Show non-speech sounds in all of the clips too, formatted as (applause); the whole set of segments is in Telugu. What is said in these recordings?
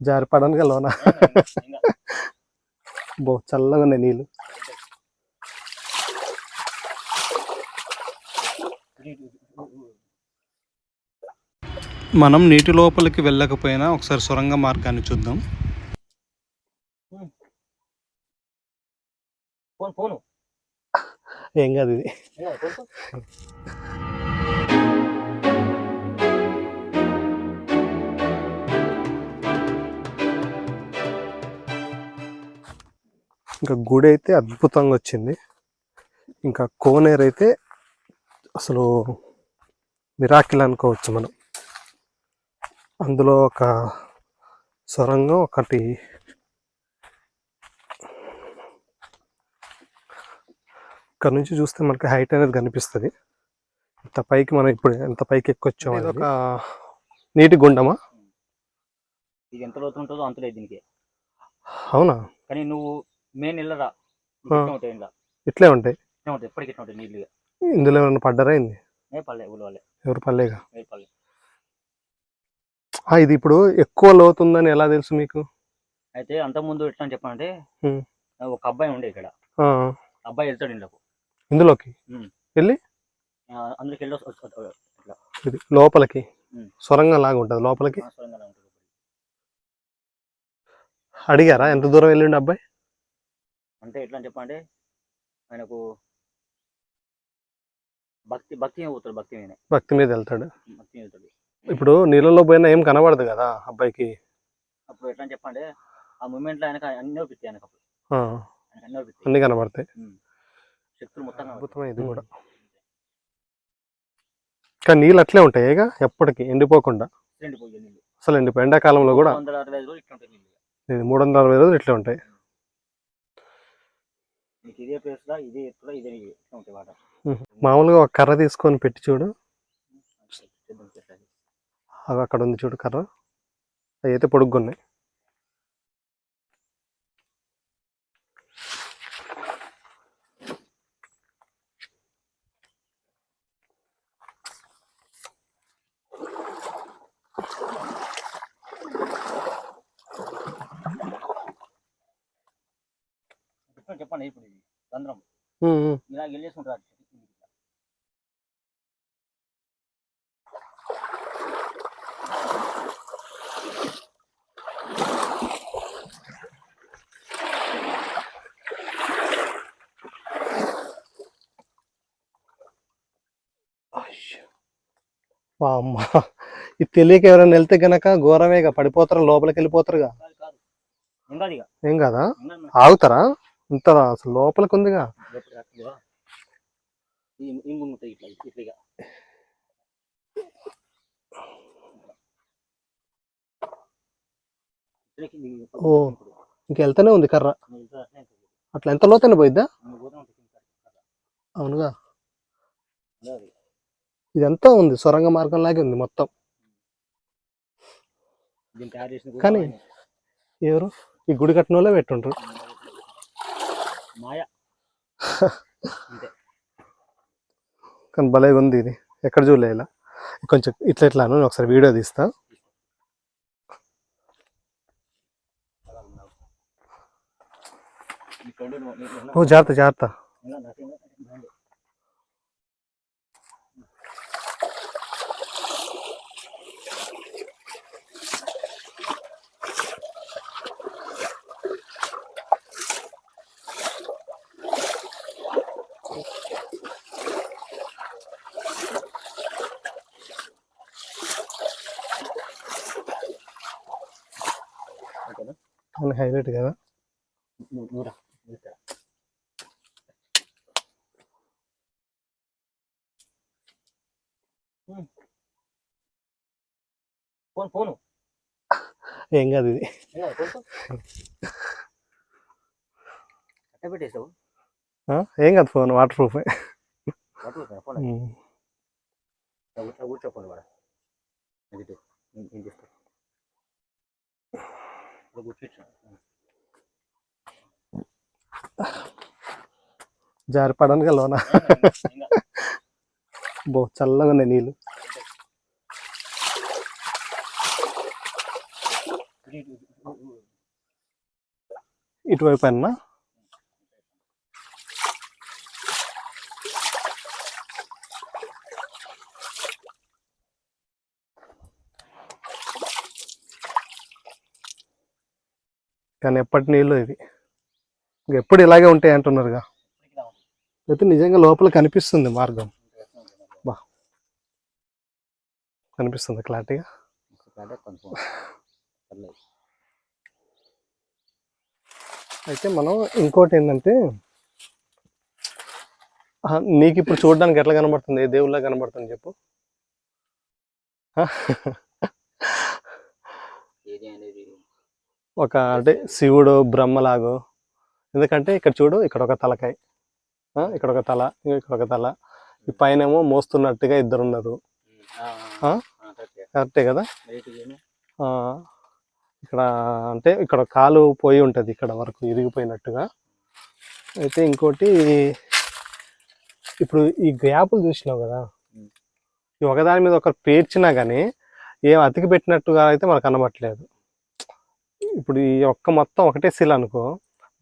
జారిపడానికి లోన బో చల్లగా ఉన్నాయి నీళ్ళు. మనం నీటి లోపలికి వెళ్ళకపోయినా ఒకసారి సొరంగ మార్గాన్ని చూద్దాం. Phone phone. ఏం కాదు ఇది. ఇంకా గుడి అయితే అద్భుతంగా వచ్చింది. ఇంకా కోనేరు అయితే అసలు మిరాకిల్ అనుకోవచ్చు మనం. అందులో ఒక సొరంగం ఒకటి ఇక్కడ నుంచి చూస్తే మనకి హైట్ అనేది కనిపిస్తుంది. ఇంత పైకి మనం ఇప్పుడు ఎంత పైకి ఎక్కొచ్చాం ఇది ఒక నీటి గుండమా? ఇది ఎంత లోతు ఉంటుందో అంత లేదు దీనికి. అవునా? కానీ నువ్వు మెయిన్. ఉంటాయి ఇంట్లో ఇట్లే ఉంటాయి. ఎప్పటికి ఇట్లా ఉంటాయి నీళ్ళుగా ఇందులో ఏమైనా పడ్డారా ఏంది? ఏ పల్లె ఊళ్ళో వాళ్ళే. ఎవరు పర్లేగా ఏ పల్లె ఆ, ఇది ఇప్పుడు ఎక్కువ లోతుందని ఎలా తెలుసు మీకు? అయితే అంత ముందు ఎట్లా అని చెప్పానంటే. ఒక అబ్బాయి ఉండే ఇక్కడ. అబ్బాయి వెళ్తాడు ఇంట్లోకి ఇందులోకి? అందులోకి వెళ్ళి వస్త- ఇట్లా. ఇది లోపలికి. సొరంగం లాగా ఉంటుంది లోపలికి. అడిగారా? ఎంత దూరం వెళ్ళిండు అబ్బాయి? అంటే ఎట్లా అని చెప్పాలంటే ఆయనకు భక్తి భక్తి మీద పోతాడు భక్తి మీద భక్తి మీద వెళ్తాడు. భక్తి మీద వెళ్తాడు. ఇప్పుడు నీళ్ళలో పోయినా ఏం కనబడదు కదా అబ్బాయికి. అప్పుడు ఎట్లా అని చెప్పంటే ఆ మూమెంట్లో ఆయనకు అన్ని ఒప్పిస్తాయి ఆయనకు అప్పుడు. ఆయనకు అన్ని కనబడతాయి. శక్తులు మొత్తం కనబడతాయి. అద్భుతమే ఇది కూడా. కానీ నీళ్ళు అట్లే ఉంటాయి ఇక ఎప్పటికీ ఎండిపోకుండా. ఎండిపోయి అసలు ఎండిపో ఎండాకాలంలో కూడా మూడు వందల అరవై రోజులు ఇట్లే ఉంటాయి. ఇదే ప్లేస్ లా ఇదే ఎత్తులో ఇదే ఇట్లా ఉంటాయి వాటర్ మామూలుగా ఒక కర్ర తీసుకొని పెట్టి చూడు. అవి అక్కడ ఉంది చూడు కర్ర. అవి అయితే పొడుగ్గా ఉన్నాయి. ఇప్పుడు చెప్పండి ఇప్పుడు రంధ్రం. ఇలా వెళ్ళేసుకుంటారు అమ్మ ఇది తెలియక ఎవరైనా వెళ్తే గనక ఘోరమేగా పడిపోతారు లోపలికి వెళ్ళిపోతారుగా? ఏం కదా? ఆగుతారా? ఇంత అసలు లోపలికి ఉందిగా ఓ. ఇంక వెళ్తూనే ఉంది కర్ర. అట్లే ఎంత లోతైన పోయిద్దా. అవునుగా. ఇదంతా ఉంది సొరంగ మార్గం లాగే ఉంది మొత్తం. కానీ-. ఎవరు? ఈ గుడి కట్టిన వాళ్ళే పెట్టుండ్రు మాయ. కానీ భలేగా ఉంది ఇది. ఎక్కడ చూడలే ఇలా. కొంచెం ఇట్లా ఇట్లా అను, నేను ఒకసారి వీడియో తీస్తా. ఓ జాగ్రత్త జాగ్రత్త. అని హైలైట్ కదా? ఫోను ఏం కాదు ఇది. ఏం కాదు, ఫోన్ వాటర్ ప్రూఫ్ పట్టుకుంటా (laughs) ఇక్కడ కూర్చోచ్చు జారిపడానికి లోన. (laughs) బో చల్లగా ఉన్నాయి నీళ్ళు. ఇటు ఇటు ఇటు. ఇటువైపు అన్నా? కానీ ఎప్పటి నీళ్ళు ఇది ఇంక ఎప్పుడు ఇలాగే ఉంటాయి అంటున్నారుగా. అయితే నిజంగా లోపల కనిపిస్తుంది మార్గం. బా. కనిపిస్తుంది క్లారిటీగా? అయితే మనం ఇంకోటి ఏంటంటే నీకు ఇప్పుడు చూడడానికి ఎట్లా కనబడుతుంది? ఏ దేవుళ్ళ కనబడుతుంది చెప్పు. ఏది అనేది ఒక అంటే శివుడు బ్రహ్మలాగో. ఎందుకంటే ఇక్కడ చూడు ఇక్కడ ఒక తలకాయ. ఇక్కడ ఒక తల ఇక్కడ ఒక తల. ఈ పైన ఏమో మోస్తున్నట్టుగా ఇద్దరు ఉన్నారు కరెక్టే. కదా? ఇక్కడ అంటే ఇక్కడ కాలు పోయి ఉంటుంది ఇక్కడ వరకు ఇరిగిపోయినట్టుగా. అయితే ఇంకోటి ఇప్పుడు ఈ గ్యాపులు చూసినావు కదా. ఈ ఒకదాని మీద ఒకరు పేర్చినా కానీ ఏం అతికి పెట్టినట్టుగా అయితే మనకు కనబట్లేదు ఇప్పుడు ఈ ఒక్క మొత్తం ఒకటే శిల అనుకో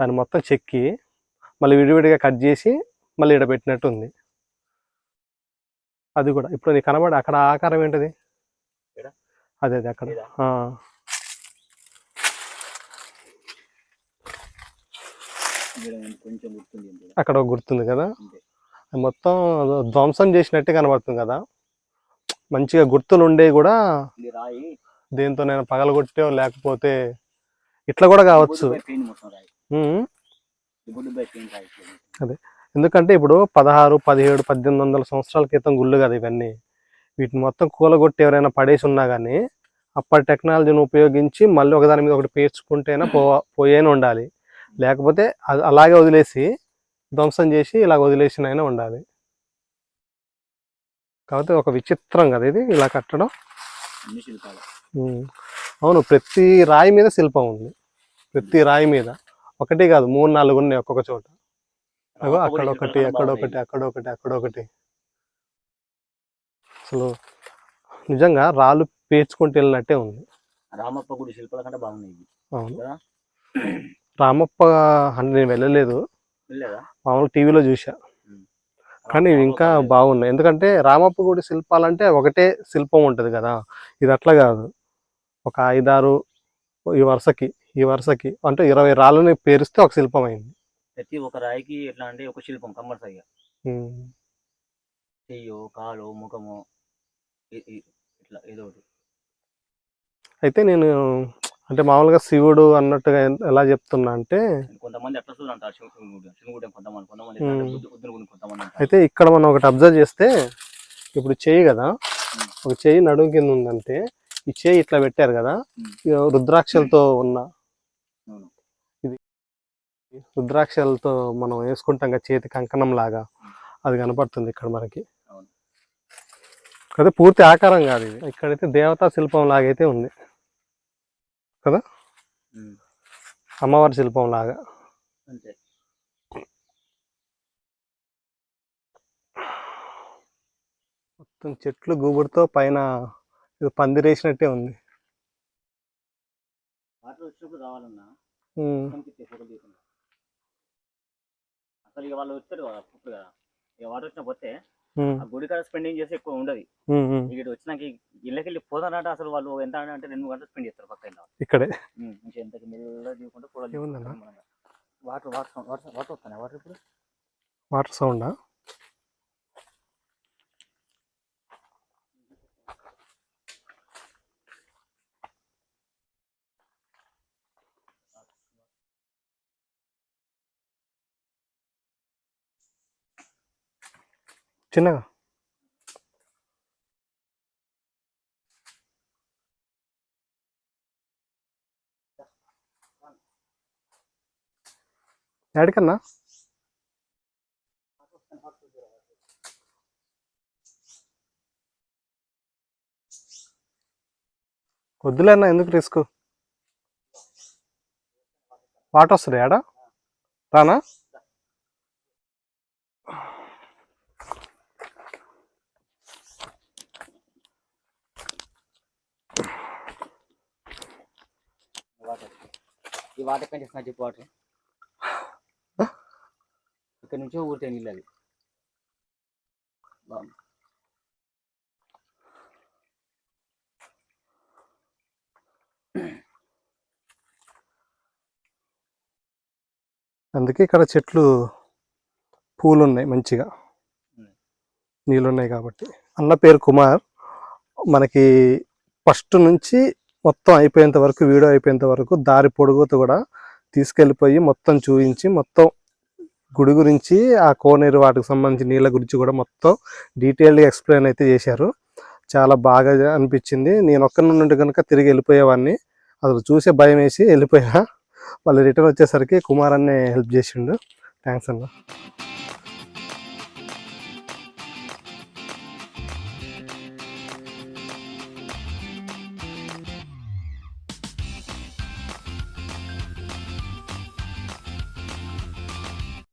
దాన్ని మొత్తం చెక్కి మళ్ళీ విడివిడిగా కట్ చేసి మళ్ళీ ఇక్కడ పెట్టినట్టు ఉంది అది కూడా. ఇప్పుడు నీకు కనబడి అక్కడ ఆకారం ఏంటిది? అదే అదే అక్కడ. అక్కడ ఒక గుర్తుంది కదా? మొత్తం ధ్వంసం చేసినట్టే కనబడుతుంది కదా? మంచిగా గుర్తులు ఉండేవి కూడా దేంతో నేను పగలగొట్టో లేకపోతే ఇట్లా కూడా కావచ్చు. ఇట్లా. ఎందుకంటే ఇప్పుడు పదహారు పదిహేడు పద్దెనిమిది వందల సంవత్సరాల క్రితం గుళ్ళు కదా ఇవన్నీ. వీటిని మొత్తం కూలగొట్టి ఎవరైనా పడేసి ఉన్నా కానీ అప్పటి టెక్నాలజీని ఉపయోగించి మళ్ళీ ఒకదాని మీద ఒకటి పేర్చుకుంటేనే పో పోయేనే ఉండాలి. లేకపోతే అది అలాగే వదిలేసి ధ్వంసం చేసి ఇలా వదిలేసినైనా ఉండాలి. కాకపోతే ఒక విచిత్రం కదా ఇది ఇలా కట్టడం. అవును ప్రతి రాయి మీద శిల్పం ఉంది. ప్రతి రాయి మీద. ఒకటి కాదు మూడు నాలుగు ఉన్నాయి ఒక్కొక్క చోట. అక్కడ ఒకటి అక్కడ ఒకటి అక్కడ ఒకటి అక్కడ ఒకటి. అసలు నిజంగా రాళ్ళు పేర్చుకుంటూ వెళ్ళినట్టే ఉంది. రామప్ప గుడి శిల్పాల కంటే బాగున్నాయి. అవును. రామప్ప అంటే నేను వెళ్ళలేదు. మామూలు టీవీలో చూసా కానీ ఇంకా బాగున్నాయి. ఎందుకంటే రామప్ప గుడి శిల్పాలంటే ఒకటే శిల్పం ఉంటుంది కదా. ఇది అట్లా కాదు. ఒక ఐదారు ఈ వరుసకి ఈ వరుసకి అంటే ఇరవై రాళ్ళని పేరిస్తే ఒక శిల్పం అయింది. ప్రతి ఒక రాయికి ఎట్లా అంటే ఒక శిల్పం కంపల్సరిగా. చెయ్యో కాలు ముఖము ఇట్లా ఏదో ఒకటి. అయితే నేను అంటే మామూలుగా శివుడు అన్నట్టుగా ఎలా చెప్తున్నా అంటే కొంతమంది కొంతమంది కొంతమంది అయితే ఇక్కడ మనం ఒకటి అబ్జర్వ్ చేస్తే ఇప్పుడు చేయి కదా? ఒక చేయి నడుము కింద ఉందంటే ఈ చేయి ఇట్లా పెట్టారు కదా. రుద్రాక్షలతో ఉన్న. ఇది. రుద్రాక్షలతో మనం వేసుకుంటాం కదా చేతి కంకణం లాగా. అది కనపడుతుంది ఇక్కడ మనకి. అదే పూర్తి ఆకారం కాదు ఇది. ఇక్కడైతే దేవతా శిల్పం లాగైతే ఉంది. మ్మ్. అమ్మవారి శిల్పం లాగా. మొత్తం చెట్లు గూబుడుతో పైన ఇది పందిరేసినట్టే ఉంది. వాటర్ వచ్చినప్పుడు రావాలన్నా తీసుకుంటా అసలు ఇక వాళ్ళు వచ్చారు కదా అప్పుడు కదా. ఇక వాటర్ వచ్చిన పోతే ఆ గుడి కాడ స్పెండింగ్ చేసి ఎక్కువ ఉండదు. ఉమ్, ఉమ్. ఇక ఇటు వచ్చినాక ఇళ్ళకి వెళ్ళి పోతానంటే అసలు వాళ్ళు ఎంత అంటే రెండు గంటలు స్పెండ్ చేస్తారు పక్కన ఇక్కడే. ఎంత మెల్లగా ఏముందన్నా? వాటర్ వాటర్ వాటర్ వాటర్ వస్తాయి వాటర్ ఇప్పుడు? వాటర్ సౌండా? చిన్నగా. ఎక్కడికన్నా వద్దులేనా ఎందుకు రిస్క్? వాటర్ వస్తుంది ఆడ రానా? ఈ వాటర్ కంటే ఇస్తున్నా చెప్పు వాటర్. ఇక్కడ నుంచో ఊరితే నీళ్ళు అది బాగుంది అందుకే ఇక్కడ చెట్లు పూలు ఉన్నాయి మంచిగా. నీళ్ళు ఉన్నాయి కాబట్టి. అన్న పేరు కుమార్. మనకి ఫస్ట్ నుంచి మొత్తం అయిపోయేంత వరకు వీడియో అయిపోయేంత వరకు దారి పొడుగుతూ కూడా తీసుకెళ్ళిపోయి మొత్తం చూపించి మొత్తం గుడి గురించి ఆ కోనేరు వాటికి సంబంధించి నీళ్ళ గురించి కూడా మొత్తం డీటెయిల్డ్గా ఎక్స్ప్లెయిన్ అయితే చేశారు. చాలా బాగా అనిపించింది. నేను ఒక్క నుండి కనుక తిరిగి వెళ్ళిపోయేవాడిని. అసలు చూసే భయం వేసి వెళ్ళిపోయా. వాళ్ళు రిటర్న్ వచ్చేసరికి కుమార్ అన్నే హెల్ప్ చేసిండు. థ్యాంక్స్ అన్న.